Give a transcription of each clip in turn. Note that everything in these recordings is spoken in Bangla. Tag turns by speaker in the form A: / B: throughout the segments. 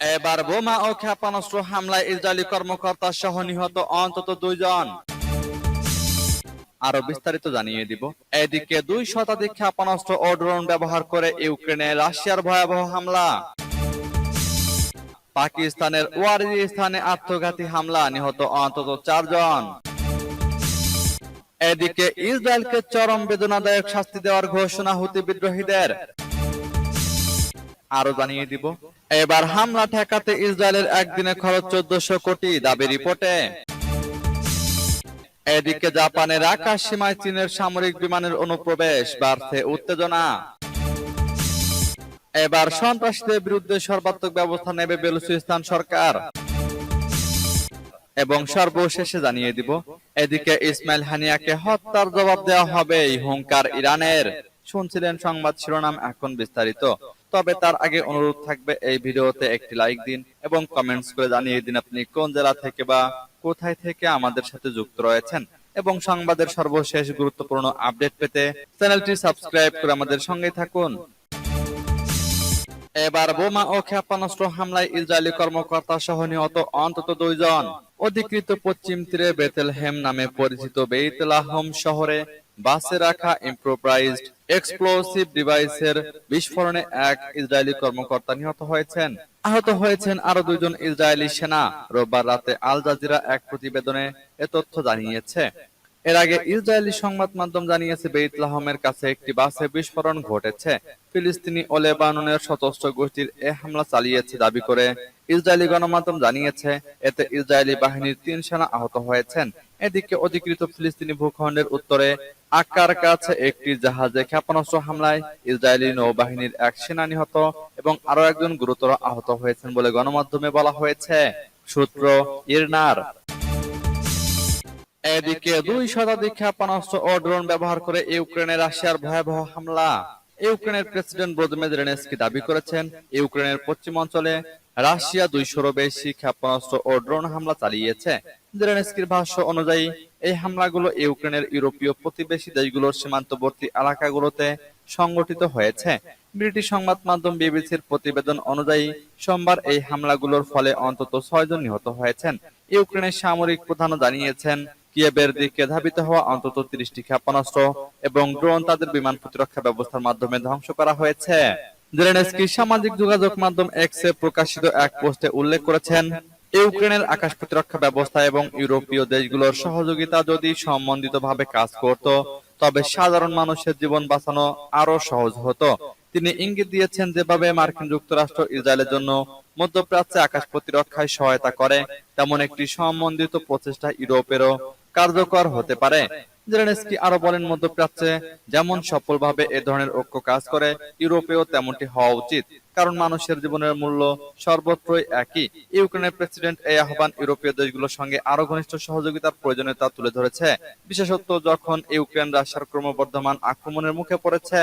A: এবার বোমা ও ক্ষেপণাস্ত্র হামলায় ইসরায়েলি কর্মকর্তা সহ নিহত অন্তত দুইজন। আরও বিস্তারিত জানিয়ে দিব। এদিকে দুই শতাধিক ক্ষেপণাস্ত্র ও ড্রোন ব্যবহার করে ইউক্রেনে রাশিয়ার ভয়াবহ হামলা। পাকিস্তানের ওয়ারি স্থানে আত্মঘাতী হামলা, নিহত অন্তত চারজন। এদিকে ইসরায়েলকে চরম বেদনাদায়ক শাস্তি দেওয়ার ঘোষণা হুতি বিদ্রোহীদের। আরও জানিয়ে দিব। এবার হামলা ঠেকাতে ইসরায়েলের একদিনে খরচ চোদ্দশো কোটি দাবি রিপোর্টে। এদিকে জাপানের আকাশ সীমায় চীনের সামরিক বিমানের অনুপ্রবেশ বাড়ছে উত্তেজনা। এবার সন্ত্রাসীদের বিরুদ্ধে সর্বাত্মক ব্যবস্থা নেবে বেলুচিস্তান সরকার। এবং সর্বশেষে জানিয়ে দিব এদিকে ইসমাইল হানিয়াকে হত্যার জবাব দেওয়া হবে হুঙ্কার ইরানের। শুনছিলেন সংবাদ শিরোনাম এখন বিস্তারিত। তবে তার আগে অনুরোধ থাকবে এই ভিডিওতে একটি লাইক দিন এবং কমেন্টস করে জানিয়ে দিন আপনি কোন জেলা থেকে বা কোথায় থেকে আমাদের সাথে যুক্ত রয়েছেন। এবং সংবাদের সর্বশেষ গুরুত্বপূর্ণ আপডেট পেতে চ্যানেলটি সাবস্ক্রাইব করে আমাদের সঙ্গে থাকুন। এবার বোমা ও ক্ষেপণাস্ত্র হামলায় ইসরায়েলি কর্মকর্তা সহ নিহত অন্তত দুইজন। অধিকৃত পশ্চিম তীরে বেতেলহেম নামে পরিচিত বেইতলাহম শহরে বাসে রাখা ইম্প্রোপ্রাইজড এক্সপ্লোসিভ ডিভাইসের বিস্ফোরণে এক ইসরায়েলি কর্মকর্তা নিহত হয়েছেন। আহত হয়েছেন আরও দুইজন ইসরায়েলি সেনা। রোববার রাতে আল জাজিরা এক প্রতিবেদনে এ তথ্য জানিয়েছে। এর আগে ইসরায়েলি সংবাদ মাধ্যম জানিয়েছে বেইতলাহমের কাছে একটি বাসে বিস্ফোরণ ঘটেছে। ফিলিস্তিনি ও লেবাননের সশস্ত্র গোষ্ঠীর এ হামলা চালিয়েছে দাবি করে ইসরায়েলি গণমাধ্যম জানিয়েছে, এতে ইসরায়েলি বাহিনীর তিন সেনা আহত হয়েছেন। এদিকে অধিকৃত ফিলিস্তিনি ভূখণ্ডের উত্তরে আক্কার কাছে একটি জাহাজে ক্ষেপণাস্ত্র হামলায় ইসরায়েলি নৌবাহিনীর এক সেনা নিহত এবং আরও একজন গুরুতর আহত হয়েছেন বলে গণমাধ্যমে বলা হয়েছে। সূত্র ইরনার। এদিকে দুই শতাধিক ক্ষেপণাস্ত্র ও ড্রোন ব্যবহার করে ইউক্রেনে রাশিয়ার ভয়াবহ হামলা। ইউক্রেনের প্রেসিডেন্ট ভ্লাদিমির জেলেনস্কি দাবি করেছেন, ইউক্রেনের পশ্চিম অঞ্চলে রাশিয়া দুইশোরও বেশি ক্ষেপণাস্ত্র ও ড্রোন হামলা চালিয়েছে। জেলেনস্কির ভাষ্য অনুযায়ী, এই হামলাগুলো ইউক্রেনের ইউরোপীয় প্রতিবেশী দেশগুলোর সীমান্তবর্তী এলাকাগুলোতে সংগঠিত হয়েছে। ব্রিটিশ সংবাদ মাধ্যম বিবিসির প্রতিবেদন অনুযায়ী, সোমবার এই হামলাগুলোর ফলে অন্তত ছয়জন নিহত হয়েছেন। ইউক্রেনের সামরিক প্রধানও জানিয়েছেন কিয়েবের দিকে ধাবিত হওয়া অন্তত তিরিশটি ক্ষেপণাস্ত্র এবং ড্রোন তাদের বিমান প্রতিরক্ষা ব্যবস্থার মাধ্যমে ধ্বংস করা হয়েছে। জেলেনস্কি সামাজিক যোগাযোগ মাধ্যম এক্সে প্রকাশিত এক পোস্টে উল্লেখ করেছেন, ইউক্রেনের আকাশ প্রতিরক্ষা ব্যবস্থা এবং ইউরোপীয় দেশগুলোর সহযোগিতা যদি সম্বন্ধিতভাবে কাজ করত, তবে সাধারণ মানুষের জীবন বাঁচানো আরও সহজ হতো। তিনি ইঙ্গিত দিয়েছেন যেভাবে মার্কিন যুক্তরাষ্ট্র ইসরায়েলের জন্য মধ্যপ্রাচ্যে আকাশ প্রতিরক্ষায় সহায়তা করে, তেমন একটি সম্বন্ধিত প্রচেষ্টা ইউরোপেরও কার্যকর হতে পারে। জেলেনস্কি আরও বলেন, মধ্যপ্রাচ্যে যেমন সফলভাবে এ ধরনের ঐক্য কাজ করে, ইউরোপেও তেমনটি হওয়া উচিত। কারণ মানুষের জীবনের মূল্য সর্বত্রই একই। ইউক্রেনের প্রেসিডেন্ট এই আহ্বান ইউরোপীয় দেশগুলোর সঙ্গে আরও ঘনিষ্ঠ সহযোগিতার প্রয়োজনীয়তা তুলে ধরেছে। বিশেষত যখন ইউক্রেন রাশিয়ার ক্রমবর্ধমান আক্রমণের মুখে পড়েছে।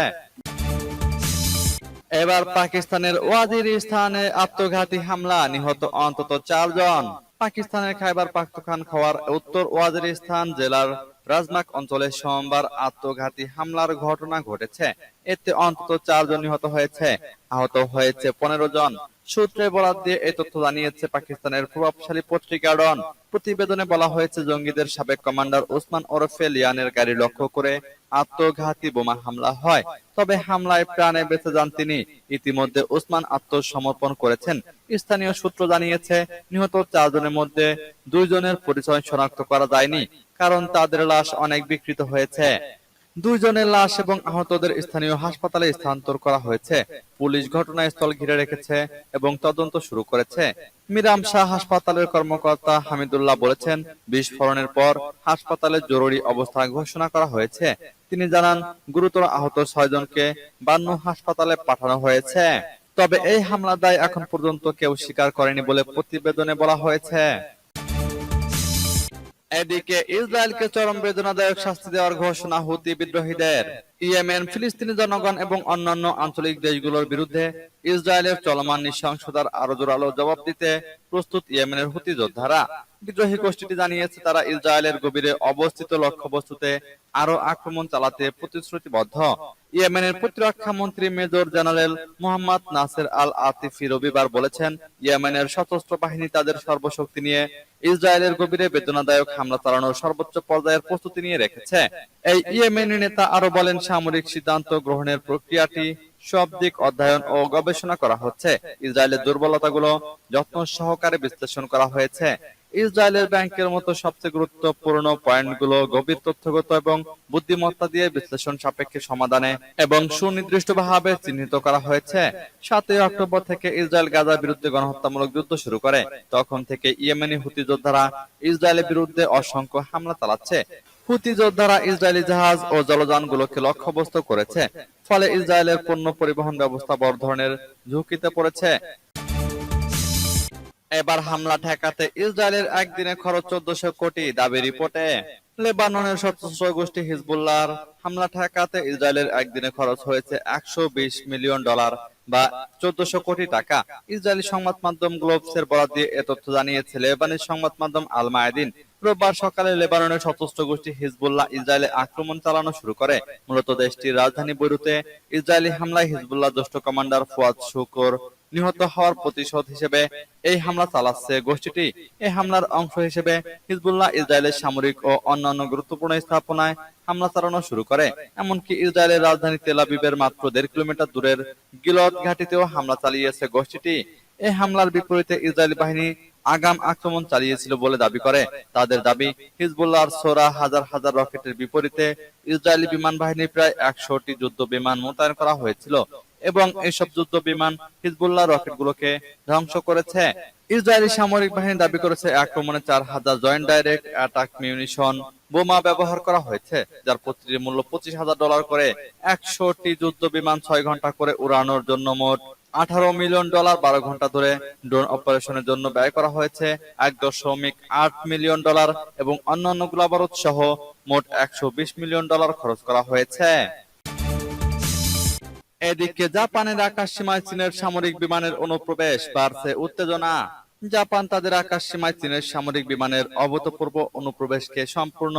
A: এবার পাকিস্তানের ওয়াজির স্থানে আত্মঘাতী হামলা, নিহত অন্তত চারজন। পাকিস্তানের খাইবার পাখতুনখাওয়ার উত্তর ওয়াজিরিস্তান জেলার রাজমাক অঞ্চলে সোমবার আত্মঘাতী হামলার ঘটনা ঘটেছে। এতে অন্তত চারজন নিহত হয়েছে। আহত হয়েছে পনেরো জন। সূত্রে বরাত দিয়ে এই তথ্য জানিয়েছে পাকিস্তানের প্রভাবশালী পত্রিকা ডন। প্রতিবেদনে বলা হয়েছে, জঙ্গিদের সাবেক কমান্ডার ওসমান ওরফে লিয়ানের গাড়ি লক্ষ্য করে আত্মঘাতী বোমা হামলা হয়। তবে হামলায় প্রাণে বেঁচে যান তিনি। ইতিমধ্যে ওসমান আত্মসমর্পণ করেছেন। স্থানীয় সূত্র জানিয়েছে, নিহত চারজনের মধ্যে দুইজনের পরিচয় শনাক্ত করা যায়নি, কারণ তাদের লাশ অনেক বিকৃত হয়েছে। দুইজনের লাশ এবং আহতদের স্থানীয় হাসপাতালে স্থানান্তর করা হয়েছে। পুলিশ ঘটনাস্থল ঘিরে রেখেছে এবং তদন্ত শুরু করেছে। মিরাম শাহ হাসপাতালের কর্মকর্তা হামিদুল্লাহ বলেছেন, বিস্ফোরণের পর হাসপাতালে জরুরি অবস্থা ঘোষণা করা হয়েছে। তিনি জানান, গুরুতর আহত ছয়জনকে বান্নু হাসপাতালে পাঠানো হয়েছে। তবে এই হামলা দায় এখন পর্যন্ত কেউ স্বীকার করেনি বলে প্রতিবেদনে বলা হয়েছে। এদিকে ইসরায়েলকে চরম বেদনাদায়ক শাস্তি দেওয়ার ঘোষণা হুতি বিদ্রোহীদের। ইয়েমেন, ফিলিস্তিনি জনগণ এবং অন্যান্য আঞ্চলিক দেশগুলোর বিরুদ্ধে ইসরায়েলের চলমান নৃশংসতার আরও জোরালো জবাব দিতে প্রস্তুত ইয়েমেনের হুতি যোদ্ধারা। বিদ্রোহী গোষ্ঠীটি জানিয়েছে, তারা ইসরায়েলের গভীরে অবস্থিত লক্ষ্যবস্তুতে আরও আক্রমণ চালাতে প্রতিশ্রুতিবদ্ধ। ইয়েমেনের প্রতিরক্ষা মন্ত্রী major general Mohammad Nasser al Atifi রবিবার বলেছেন, ইয়েমেনের সশস্ত্র বাহিনী তাদের সর্বশক্তি নিয়ে ইসরায়েলের গভীরে বেদনাদায়ক হামলা চালানোর সর্বোচ্চ পর্যায়ের প্রস্তুতি নিয়ে রেখেছে। এই ইয়েমেনি নেতা আরও বলেন, সামরিক সিদ্ধান্ত গ্রহণের প্রক্রিয়াটি সব দিক অধ্যয়ন ও গবেষণা করা হচ্ছে। ইসরায়েলের দুর্বলতাগুলো যত্ন সহকারে বিশ্লেষণ করা হয়েছে। ইসরায়েলের ব্যাংকের মতো সবচেয়ে গুরুত্বপূর্ণ পয়েন্টগুলো গভীর তথ্যগত এবং বুদ্ধিমত্তা দিয়ে বিশ্লেষণ সাপেক্ষে সমাধানে এবং সুনির্দিষ্টভাবে চিহ্নিত করা হয়েছে। সাতই অক্টোবর থেকে ইসরায়েল গাজার বিরুদ্ধে গণহত্যামূলক যুদ্ধ শুরু করে। তখন থেকে ইয়েমেনি হুতি যোদ্ধারা ইসরায়েলের বিরুদ্ধে অসংখ্য হামলা চালাচ্ছে। হুতি যোদ্ধারা ইসরায়েলি জাহাজ ও জলযানগুলোকে লক্ষ্যবস্তু করেছে, ফলে ইসরায়েলের পণ্য পরিবহন ব্যবস্থা বড় ধরনের ঝুঁকিতে পড়েছে। এবার হামলা ঠেকাতে ইসরায়েলের একদিনে খরচ চোদ্দশো কোটি দাবি রিপোর্টে। লেবাননের সশস্ত্র গোষ্ঠী হিজবুল্লাহর হামলা ঠেকাতে ইসরায়েলের একদিনে খরচ হয়েছে একশো মিলিয়ন ডলার বা চোদ্দশো কোটি টাকা। ইসরায়েলি সংবাদ মাধ্যম গ্লোবসের বরাদ দিয়ে এ তথ্য জানিয়েছে লেবানের সংবাদ মাধ্যম আল মায়াদিন রোববার সকালে লেবাননের সশস্ত্র গোষ্ঠী হিজবুল্লাহ ইসরায়েলে আক্রমণ চালানো শুরু করে। মূলত দেশটির রাজধানী বৈরুতে ইসরায়েলি হামলায় হিজবুল্লাহ জ্যেষ্ঠ কমান্ডার ফুয়াদ শুকর নিহত হওয়ার প্রতিশোধ হিসেবে এই হামলা চালাচ্ছে গোষ্ঠীটি। এই হামলার অংশ হিসেবে হিজবুল্লাহ ইসরায়েলের সামরিক ও অন্যান্য গুরুত্বপূর্ণ স্থাপনায় হামলা চালানো শুরু করে। এমনকি ইসরায়েলের রাজধানী তেল আবিবের মাত্র দেড় কিলোমিটার দূরের গিলত ঘাটিতেও হামলা চালিয়েছে গোষ্ঠীটি। এই হামলার বিপরীতে ইসরায়েলি বাহিনী আগাম আক্রমণ চালিয়েছিল বলে দাবি করে। তাদের দাবি, হিজবুল্লাহর সোরা হাজার হাজার রকেটের বিপরীতে ইসরায়েলি বিমান বাহিনী প্রায় একশোটি যুদ্ধ বিমান মোতায়েন করা হয়েছিল। এবং এইসব যুদ্ধ বিমান হিজবুল্লাহ রকেটগুলোকে ধ্বংস করেছে। ইসরায়েলি সামরিক বাহিনী দাবি করেছে আক্রমণে চার হাজার জয়েন্ট ডাইরেক্ট অ্যাটাক মিউনিশন বোমা ব্যবহার করা হয়েছে যার প্রতিটির মূল্য পঁচিশ হাজার ডলার করে। একশোটি যুদ্ধ বিমান ছয় ঘণ্টা করে উড়ানোর জন্য মোট আঠারো মিলিয়ন ডলার বারো ঘণ্টা ধরে ড্রোন অপারেশনের জন্য ব্যয় করা হয়েছে। এক দশমিক আট মিলিয়ন ডলার এবং অন্যান্য গোলাবারুদ সহ মোট একশো বিশ মিলিয়ন ডলার খরচ করা হয়েছে। এদিকে জাপানের আকাশ সীমায় চীনের সামরিক বিমানের অনুপ্রবেশ বাড়ছে উত্তেজনা। জাপান তাদের আকাশ সীমায় চীনের সামরিক বিমানের অভূতপূর্ব অনুপ্রবেশকে সম্পূর্ণ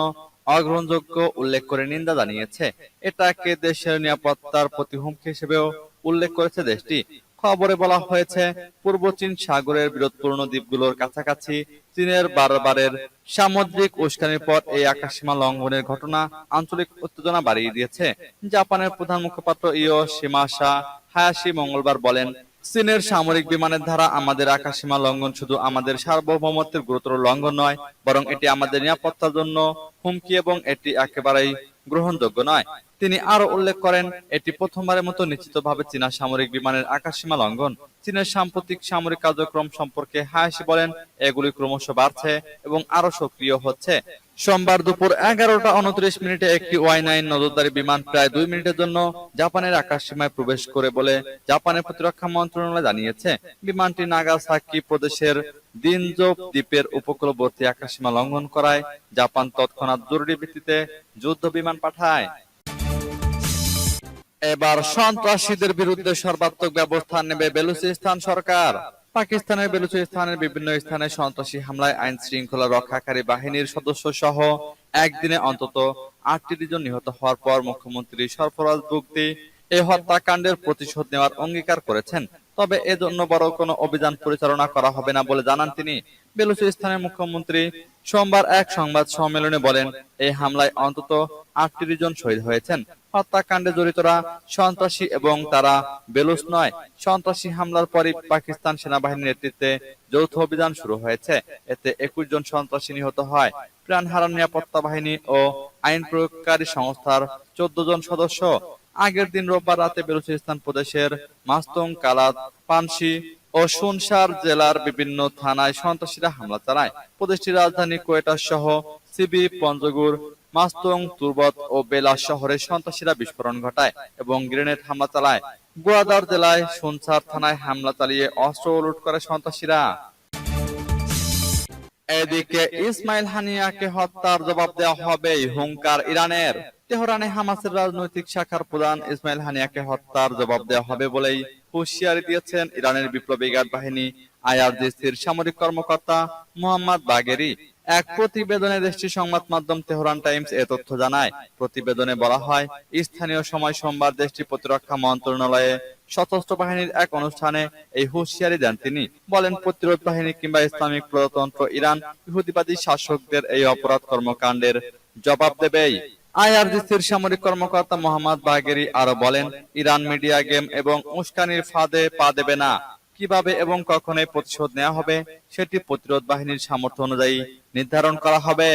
A: অগ্রহণযোগ্য উল্লেখ করে নিন্দা জানিয়েছে। এটাকে দেশের নিরাপত্তার প্রতি হুমকি হিসেবেও উল্লেখ করেছে দেশটি। খবরে বলা হয়েছে, পূর্ব চীন সাগরের বিরোধপূর্ণ দ্বীপগুলোর কাছাকাছি চীনের বারবারের সামুদ্রিক উস্কানির পর এই আকাশসীমা লঙ্ঘনের ঘটনা আঞ্চলিক উত্তেজনা বাড়িয়ে দিয়েছে। জাপানের প্রধান মুখপাত্র ইও সীমাশা হায়াশি মঙ্গলবার বলেন, চীনের সামরিক বিমানের ধারা আমাদের আকাশসীমা লঙ্ঘন শুধু আমাদের সার্বভৌমত্বের গুরুতর লঙ্ঘন নয়, বরং এটি আমাদের নিরাপত্তার জন্য হুমকি এবং এটি একেবারেই গ্রহণযোগ্য নয়। তিনি আরও উল্লেখ করেন, এটি প্রথমবারের মতো নিশ্চিতভাবে চীনা সামরিক বিমানের আকাশসীমা লঙ্ঘন। চীনের সাম্প্রতিক সামরিক কার্যক্রম সম্পর্কে হায়াসি বলেন, এগুলি ক্রমশ বাড়ছে এবং আরও সক্রিয় হচ্ছে। সোমবার দুপুর এগারোটা উনত্রিশ মিনিটে একটি ওয়াই নাইন নজরদারি বিমান প্রায় দুই মিনিটের জন্য জাপানের আকাশসীমায় প্রবেশ করে বলে জাপানের প্রতিরক্ষা মন্ত্রণালয় জানিয়েছে। বিমানটি নাগাসাকি প্রদেশের দিনজোপ দ্বীপের উপকূলবর্তী আকাশসীমা লঙ্ঘন করায় জাপান তৎক্ষণাৎ জরুরি ভিত্তিতে যুদ্ধ বিমান পাঠায়। এবার সন্ত্রাসীদের বিরুদ্ধে সর্বাত্মক ব্যবস্থা নেবে বেলুচিস্তান সরকার। পাকিস্তানের বেলুচিস্তানের বিভিন্ন স্থানে সন্ত্রাসী হামলায় আইন শৃঙ্খলা রক্ষাকারী বাহিনীর সদস্য সহ একদিনে অন্তত আটটি জন নিহত হওয়ার পর মুখ্যমন্ত্রী সরফরাজ বুগদি এই হত্যাকাণ্ডের প্রতিশোধ নেওয়ার অঙ্গীকার করেছেন। তবে এজন্য বড় কোনো অভিযান পরিচালনা করা হবে না বলে জানান তিনি। বেলুচিস্তানের মুখ্যমন্ত্রী সোমবার এক সংবাদ সম্মেলনে বলেন, এই হামলায় অন্তত আটটি জন শহীদ হয়েছেন। হত্যাকাণ্ডে জড়িতরা সন্ত্রাসী এবং তারা বেলুচ নয়। সন্ত্রাসী হামলার পরই পাকিস্তান সেনাবাহিনীর নেতৃত্বে যৌথ অভিযান শুরু হয়েছে। এতে একুশ জন সন্ত্রাসী নিহত হয়। প্রাণ হারান নিরাপত্তা বাহিনী ও আইন প্রয়োগকারী সংস্থার চোদ্দ জন সদস্য। আগের দিন রোববার রাতে বেলুচিস্তান প্রদেশের মাস্তং, কালাত, পানসি ও সুনসার জেলার বিভিন্ন থানায় সন্ত্রাসীরা হামলা চালায়। প্রদেশটির রাজধানী কোয়েটা সহ সিবি পঞ্জগুর মাস্তং, তুরবত ও বেলা শহরে সন্ত্রাসীরা বিস্ফোরণ ঘটায় এবং গ্রেনেড হামলা চালায়। গোয়াদার জেলায় সুনসার থানায় হামলা চালিয়ে অস্ত্র লুট করে সন্ত্রাসীরা। এদিকে ইসমাইল হানিয়াকে হত্যার জবাব দেওয়া হবে হুঙ্কার ইরানের। তেহরানে হামাসের রাজনৈতিক শাখার প্রধান ইসমাইল হানিয়াকে হত্যার জবাব দেওয়া হবে বলেই হুঁশিয়ারি দিয়েছেন ইরানের বিপ্লবী গার্ড বাহিনী। আইআরজিসির সামরিক কর্মকর্তা মোহাম্মদ বাগেরি এক প্রতিবেদনে দেশটির সংবাদ মাধ্যম তেহরান টাইমস এ তথ্য জানায়। প্রতিবেদনে বলা হয়, স্থানীয় সময় সোমবার দেশটির প্রতিরক্ষা মন্ত্রণালয়ে সশস্ত্র বাহিনীর এক অনুষ্ঠানে এই হুঁশিয়ারি দেন তিনি। বলেন, প্রতিরোধ বাহিনী কিংবা ইসলামিক প্রজাতন্ত্র ইরান ইহুদিবাদী শাসকদের এই অপরাধ কর্মকাণ্ডের জবাব দেবেই। আইআরজিসির সামরিক কর্মকর্তা মোহাম্মদ বাগেরি আরও বলেন, ইরান মিডিয়া গেম এবং উস্কানির ফাঁদে পা দেবে না। কীভাবে এবং কখন এই প্রতিশোধ নেওয়া হবে, সেটি প্রতিরোধ বাহিনীর সামর্থ্য অনুযায়ী নির্ধারণ করা হবে।